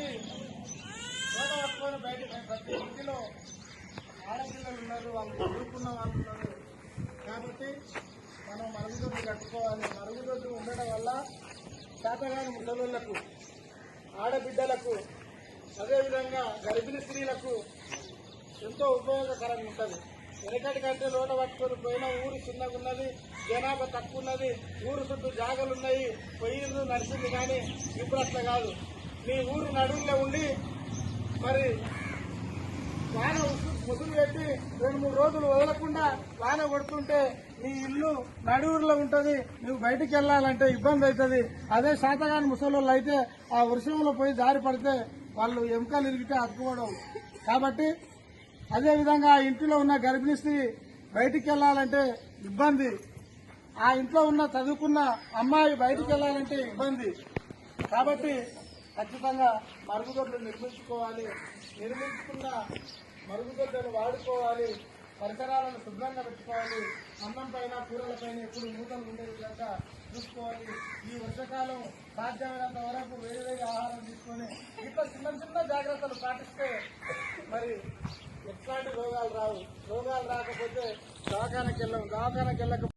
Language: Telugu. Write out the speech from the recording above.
కొంతమంది రోడ్డు పట్టుకొని బయట ప్రతి ఇంటిలో ఆడపిల్లలు ఉన్నారు వాళ్ళు చదువుకున్న వాళ్ళు ఉన్నారు. కాబట్టి మనం మరుగుదొడ్డు కట్టుకోవాలి. మరుగుదొడ్డు ఉండడం వల్ల శాతగాని ముసలుళ్ళకు ఆడబిడ్డలకు అదేవిధంగా గర్భిణీ స్త్రీలకు ఎంతో ఉపయోగకరంగా ఉంటుంది. వెనకటి కంటే లోట పట్టుకొని పోయిన ఊరు చిన్నగా ఉన్నది జనాభా తక్కువ ఉన్నది ఊరు చుట్టూ జాగలున్నాయి ఉన్నాయి నడిచింది కానీ ఇప్పుడు అట్లా కాదు. మీ ఊరు నడువుల్లో ఉండి మరి వాన ముసుగు పెట్టి రెండు మూడు రోజులు వదలకుండా వాన కొడుతుంటే నీ ఇల్లు నడువురులో ఉంటుంది నువ్వు బయటికి వెళ్ళాలంటే ఇబ్బంది అవుతుంది. అదే శాతగాని ముసలోళ్ళు అయితే ఆ వృషంలో పోయి దారి పడితే వాళ్ళు ఎముకలు ఇరిగితే అతుకోవడం కాబట్టి అదేవిధంగా ఆ ఇంటిలో ఉన్న గర్భిణీ స్త్రీ బయటికి వెళ్ళాలంటే ఇబ్బంది. ఆ ఇంట్లో ఉన్న చదువుకున్న అమ్మాయి బయటికి వెళ్ళాలంటే ఇబ్బంది. కాబట్టి ఖచ్చితంగా మరుగుదొడ్లు నిర్మించుకోవాలి నిర్మించుకున్న మరుగుదొడ్లను వాడుకోవాలి పరిసరాలను శుభ్రంగా పెట్టుకోవాలి అన్నం పైన కూరల పైన ఎప్పుడు నూతన ఉండే విధంగా చూసుకోవాలి. ఈ వర్షకాలం సాధ్యమైనంత వరకు వేడి ఆహారం తీసుకొని ఇట్లా చిన్న చిన్న జాగ్రత్తలు పాటిస్తే మరి ఎట్లాంటి రోగాలు రావు. రోగాలు రాకపోతే దవాఖానకి వెళ్ళం దవాఖానకి వెళ్ళక